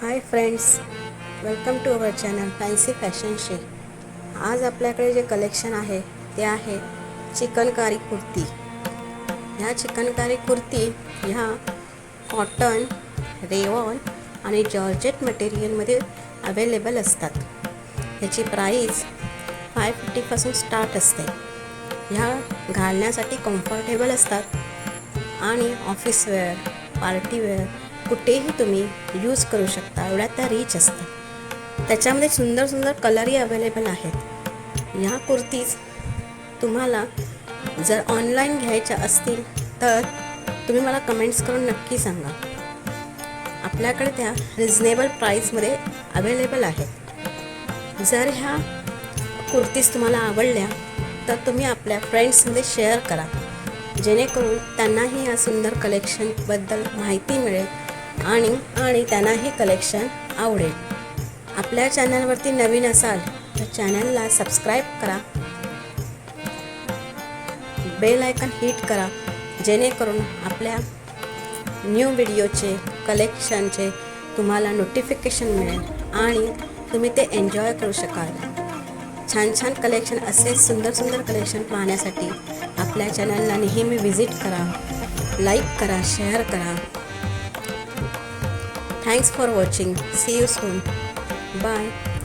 Hi friends welcome to our channel fancy fashion शे आज आपल्याकडे जे कलेक्शन आहे ते आहे चिकनकारी कुर्ती. ह्या चिकनकारी कुर्ती ह्या कॉटन रेवॉन आणि जॉर्जेट मटेरियलमध्ये अवेलेबल असतात. ह्याची प्राईस फाय फिफ्टीपासून स्टार्ट असते. ह्या घालण्यासाठी कम्फर्टेबल असतात. आणि ऑफिस वेअर पार्टी वेअर कुठेही तुम्ही यूज करू शकता. एवढ्या त्या रिच असतात. त्याच्यामध्ये सुंदर सुंदर कलरही अवेलेबल आहेत. ह्या कुर्तीज तुम्हाला जर ऑनलाईन घ्यायच्या असतील तर तुम्ही मला कमेंट्स करून नक्की सांगा. आपल्याकडे त्या रिजनेबल प्राईसमध्ये अवेलेबल आहेत. जर ह्या कुर्तीज तुम्हाला आवडल्या तर तुम्ही आपल्या फ्रेंड्समध्ये शेअर करा. जेणेकरून त्यांनाही या सुंदर कलेक्शनबद्दल माहिती मिळेल. आणि आणि त्यांनाही कलेक्शन आवडेल. आपल्या चॅनलवरती नवीन असाल तर चॅनलला सबस्क्राईब करा. बेल आयकन हिट करा जेणेकरून आपल्या न्यू व्हिडिओचे कलेक्शनचे तुम्हाला नोटिफिकेशन मिळेल आणि तुम्ही ते एन्जॉय करू शकाल. छान छान कलेक्शन असे सुंदर सुंदर कलेक्शन पाहण्यासाठी आपल्या चॅनलला नेहमी व्हिजिट करा. लाईक करा शेअर करा. Thanks for watching. See you soon. Bye.